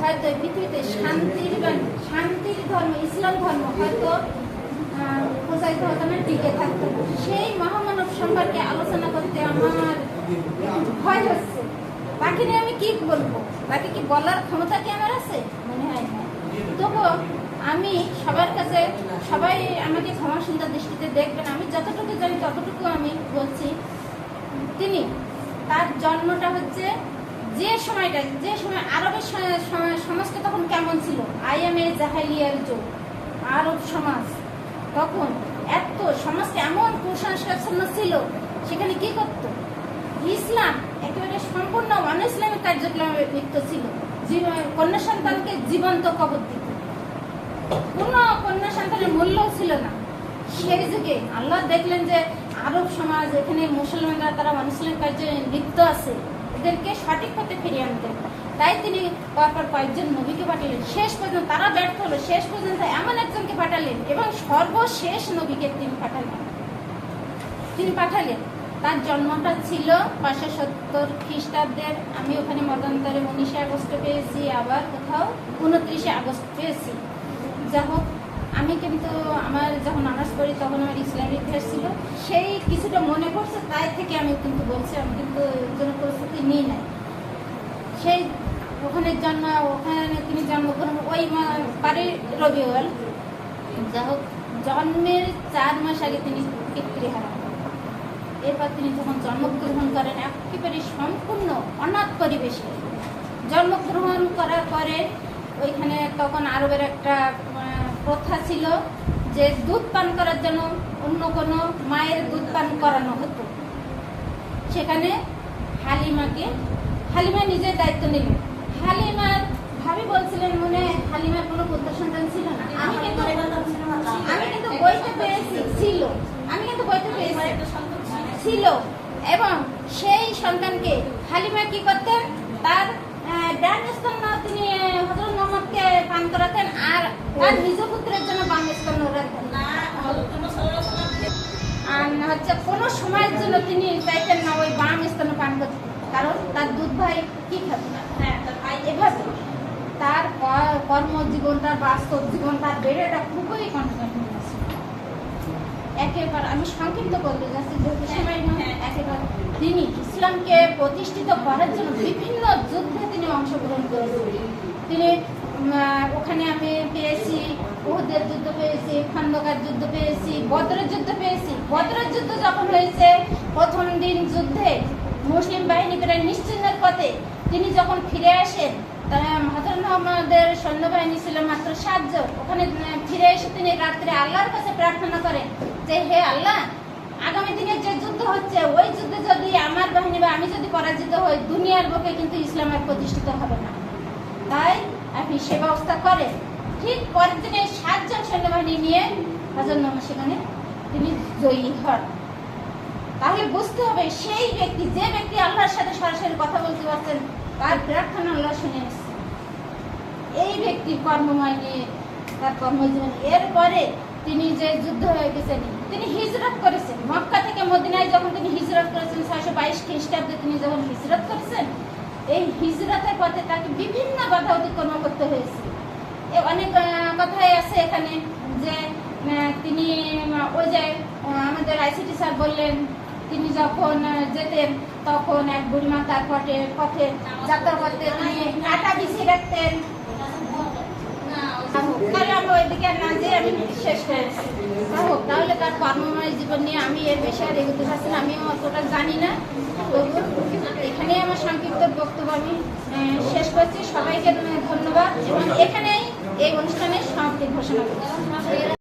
হয়তো পৃথিবীতে ধর্ম, ইসলাম ধর্ম হয়তো সেই মহামানব আলোচনা করতে আমার ভয় হচ্ছে। নিয়ে আমি কি বলব? তাকে কি বলার ক্ষমতা কি আমার আছে? মনে হয় আমি সবার কাছে সবাই আমাকে ক্ষমা সুন্দর দৃষ্টিতে দেখবেন। আমি যতটুকু জানি ততটুকু আমি তিনি, তার জন্মটা হচ্ছে যে সময়টা, যে সময় আরবের সমাজটা তখন কেমন ছিল? আইএমএ জাহালিয়ার যুগ, আরব সমাজ। তখন এত সমাজটা এমন কুসংস্কারচ্ছন্ন ছিল, সেখানে কি করতো? ইসলাম একেবারে সম্পূর্ণ অন ইসলামিক কার্যক্রমে লিপ্ত ছিল। কন্যা সন্তানকে জীবন্ত কবর দিত। কোন কন্যা সন্তানের মূল্য ছিল না। সেই যুগে আল্লাহ দেখলেন যে আরব সমাজ, এখানে মুসলমানরা, তারা মানুষের কার্যে লিপ্ত আছে, এদেরকে সঠিক পথে ফিরিয়ে আনতেন তাই তিনি পরপর কয়েকজন নবীকে পাঠালেন। শেষ পর্যন্ত তারা ব্যর্থ হলো। শেষ পর্যন্ত এমন একজনকে পাঠালেন এবং সর্বশেষ নবীকে তিনি পাঠালেন। তিনি পাঠালেন, তার জন্মটা ছিল পাঁচশো সত্তর খ্রিস্টাব্দের। আমি ওখানে মতান্তরে উনিশে আগস্টে পেয়েছি, আবার কোথাও উনত্রিশে আগস্ট পেয়েছি। যা হোক আমি কিন্তু আমার যখন অনার্স করি, তখন আমার ইসলামিক ইতিহাস ছিল। সেই কিছুটা মনে পড়ছে, তাই থেকে আমি কিন্তু বলছি, আমি কিন্তু জন্য প্রস্তুতি নিই নাই। সেই ওখানে জন্ম, ওখানে তিনি জন্মগ্রহণ, ওই বাড়ির রবিওয়াল যা হোক, জন্মের চার মাস আগে তিনি পিতৃ হারান এরপর তিনি যখন জন্মগ্রহণ করেন, একেবারে সম্পূর্ণ অনাথ পরিবেশে। জন্মগ্রহণ করার পরে ওইখানে তখন আরবের একটা প্রথা ছিল যে দুধ পান করার জন্য অন্য কোনো মায়ের দুধ পান করানো হতো। সেখানে হালিমাকে, হালিমা নিজের দায়িত্ব নিলেন হালিমার ভাবি বলছিলেন, মনে হালিমার কোনো পুত্র সন্তান ছিল না। আমি কিন্তু আমি কিন্তু বইতে পেয়েছি, ছিল। আমি কিন্তু বইতে পেয়েছি। ছিল। এবং সেই সন্তানকে হালিমা কি করতেন? তার ডান স্তন্য তিনি হজরত মোহাম্মদকে পান করাতেন। আর নিজ পুত্রের জন্য বাম রাখতেন আর হচ্ছে কোনো সময়ের জন্য তিনি চাইতেন না ওই বাম স্তন্য পান করতে। কারণ তার দুধ ভাই কি খাবে? এভাবে তার কর্মজীবন, তার বাস্তব জীবন, তার বেড়েটা খুবই কনফিডেন্ট একেবারে আমি সংক্ষিপ্ত করতে যাচ্ছি যেহেতু সময় একেবারে তিনি ইসলামকে প্রতিষ্ঠিত করার জন্য বিভিন্ন যুদ্ধে তিনি অংশগ্রহণ করেছেন। তিনি ওখানে আমি পেয়েছি, উহুদের যুদ্ধ পেয়েছি, খন্দকার যুদ্ধ পেয়েছি, বদরের যুদ্ধ পেয়েছি। বদরের যুদ্ধ যখন হয়েছে, প্রথম দিন যুদ্ধে মুসলিম বাহিনী প্রায় নিশ্চিন্তের পথে তিনি যখন ফিরে আসেন হাজার মোহাম্মদের সৈন্যবাহিনী ছিল মাত্র সাতজন। ওখানে ফিরে এসে তিনি রাত্রে আল্লাহর কাছে প্রার্থনা করেন যে, হে আল্লাহ, আগামী দিনে যে যুদ্ধ হচ্ছে, ওই যুদ্ধে যদি আমার বাহিনী বা আমি যদি পরাজিত হই, দুনিয়ার বুকে কিন্তু ইসলাম আর প্রতিষ্ঠিত হবে না। তাই আপনি সে ব্যবস্থা করেন। ঠিক পরের দিনে সাতজন সৈন্যবাহিনী নিয়ে হাজার নামা সেখানে তিনি জয়ী হন। তাহলে বুঝতে হবে সেই ব্যক্তি, যে ব্যক্তি আল্লাহর সাথে সরাসরি কথা বলতে পারছেন, তার প্রার্থনা আল্লাহ শুনে এসেছে এই ব্যক্তির কর্মময় নিয়ে তার কর্মজীবন। এরপরে তিনি যে যুদ্ধ হয়ে গেছেন, তিনি হিজরত করেছেন। মক্কা থেকে মদিনায় যখন তিনি হিজরত করেছেন, ছয়শো বাইশ খ্রিস্টাব্দে তিনি যখন হিজরত করেছেন এই হিজরতের পথে তাকে বিভিন্ন বাধা অতিক্রম করতে হয়েছে। অনেক কথাই আছে এখানে যে তিনি ওই যে আমাদের আইসিটি স্যার বললেন, তিনি যখন যেতেন, তখন এক বুড়িমা তার পথে পথে যাত্রা করতে তিনি কাটা বিছিয়ে রাখতেন। তাহলে তার কর্মময় জীবন নিয়ে আমি এর আর এগোতে পারছি আমি অতটা জানি না তবু এখানেই আমার সংক্ষিপ্ত বক্তব্য আমি আহ, শেষ করছি। সবাইকে ধন্যবাদ। এবং এখানেই এই অনুষ্ঠানের সমাপ্তি ঘোষণা করছি।